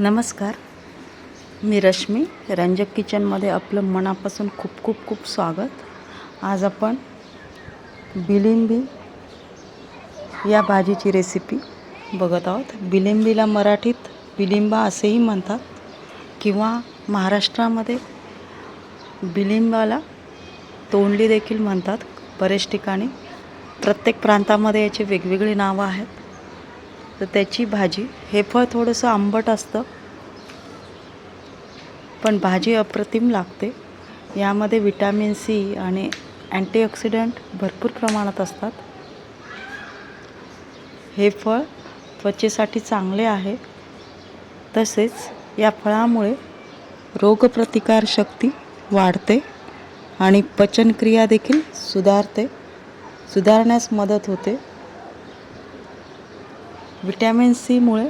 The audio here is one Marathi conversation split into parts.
नमस्कार. मी रश्मी रंजक किचनमध्ये आपलं मनापासून खूप खूप खूप स्वागत. आज आपण बिलिंबी या भाजीची रेसिपी बघत आहोत. बिलिंबीला मराठीत बिलिंबा असेही म्हणतात किंवा महाराष्ट्रामध्ये बिलिंबाला तोंडली देखील म्हणतात. बरेच ठिकाणी प्रत्येक प्रांतामध्ये याची वेगवेगळी नावं आहेत. तर त्याची भाजी हे फळ थोडंसं आंबट असतं पण भाजी अप्रतिम लागते. यामध्ये विटॅमिन सी आणि अँटीऑक्सिडंट भरपूर प्रमाणात असतात. हे फळ त्वचेसाठी चांगले आहे. तसेच या फळामुळे रोगप्रतिकारशक्ती वाढते आणि पचनक्रिया देखील सुधारते सुधारण्यास मदत होते. विटॅमिन सीमुळे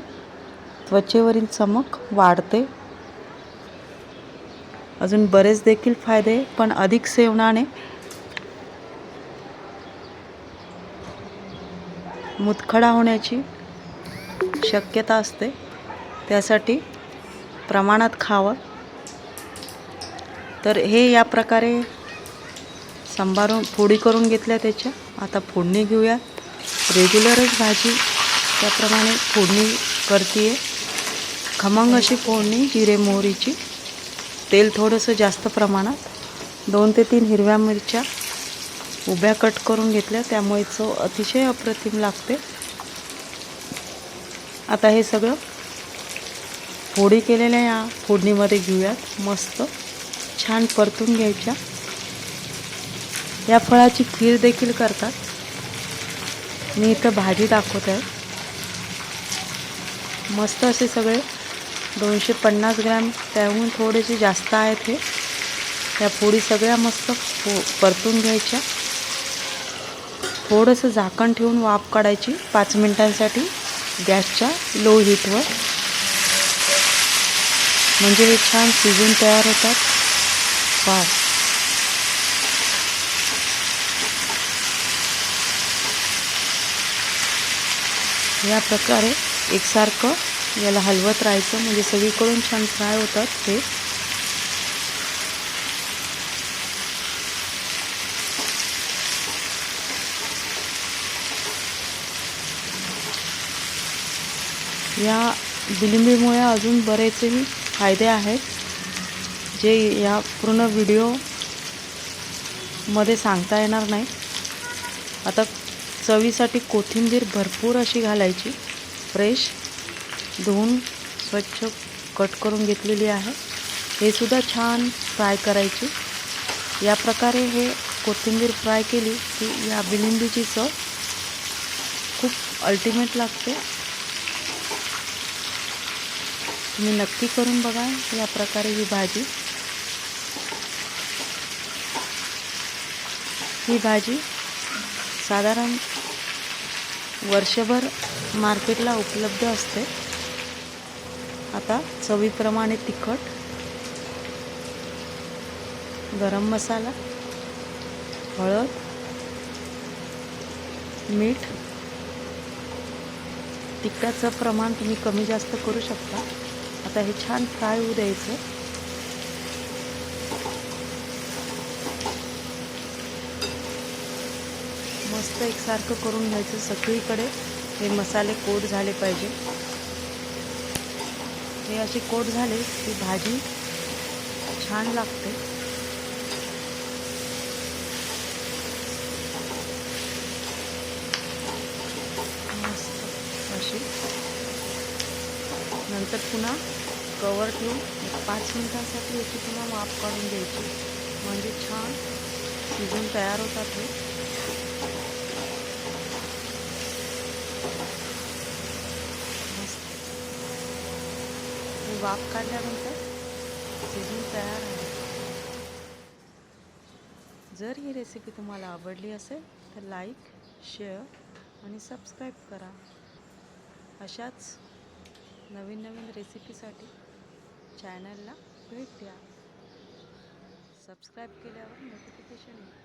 त्वचेवरील चमक वाढते. अजून बरेच देखील फायदे पण अधिक सेवनाने मुतखडा होण्याची शक्यता असते. त्यासाठी प्रमाणात खावं. तर हे या प्रकारे सांबारून फोडी करून घेतल्या त्याच्या. आता फोडणी घेऊया. रेग्युलरच भाजी. त्याप्रमाणे फोडणी करते खमंग अशी फोडणी जिरे मोहरीची. तेल थोडंसं जास्त प्रमाणात. दोन ते तीन हिरव्या मिरच्या उभ्या कट करून घेतल्या. त्यामुळे चव अतिशय अप्रतिम लागते. आता हे सगळं फोडी केलेल्या या फोडणीमध्ये घेऊयात. मस्त छान परतून घ्यायच्या. या फळाची खीर देखील करतात. मी इथं भाजी दाखवत आहे. मस्त असे सगळे. दोनशे पन्नास ग्रॅम. त्याहून थोडेसे जास्त आहेत हे. त्या पोळी सगळ्या मस्त पो परतून घ्यायच्या. थोडंसं झाकण ठेवून वाफ काढायची पाच मिनटांसाठी गॅसच्या लो हीटवर. म्हणजे हे छान शिजून तयार होतात. वाव या प्रकारे एकसारखं. याला हलवत राहायचं. म्हणजे सगळीकडून छान फ्राय होतात ते. या बिलिंबीमुळे अजून बरेचही फायदे आहेत. जे या पूर्ण व्हिडिओमध्ये सांगता येणार नाही. आता चवीसाठी कोथिंबीर भरपूर अशी घालायची. फ्रेश धुवून स्वच्छ कट करून घेतलेली छान फ्राय करायची. या प्रकारे हे कोथिंबीर फ्राय केली की या बिलिंबीची चव खूप अल्टिमेट लागते. तुम्ही नक्की करून बघा या प्रकारे ही भाजी. ही भाजी साधारण वर्षभर मार्केटला उपलब्ध असते. आता चवीप्रमाणे तिखट गरम मसाला हळद मीठ. तिखटाचं प्रमाण तुम्ही कमी जास्त करू शकता. आता हे छान फ्राय होऊ द्यायचं. मस्त एकसारखं करून घ्यायचं सगळीकडे. हे मसाले कोट झाले पाहिजे. हे असे कोट झाले की भाजी छान लागते. मस्त अशी. नंतर पुन्हा कवर ठेवून पाच मिनटांसाठी याची पुन्हा माप काढून द्यायची म्हणजे छान शिजून तयार होतात हे. वाफ काढल्यानंतर शिजून तयार आहे. जर ही रेसिपी तुम्हाला आवडली असेल तर लाईक शेअर आणि सबस्क्राईब करा. अशाच नवीन नवीन रेसिपीसाठी चॅनलला भेट द्या. सबस्क्राईब केल्यावर नोटिफिकेशन येईल.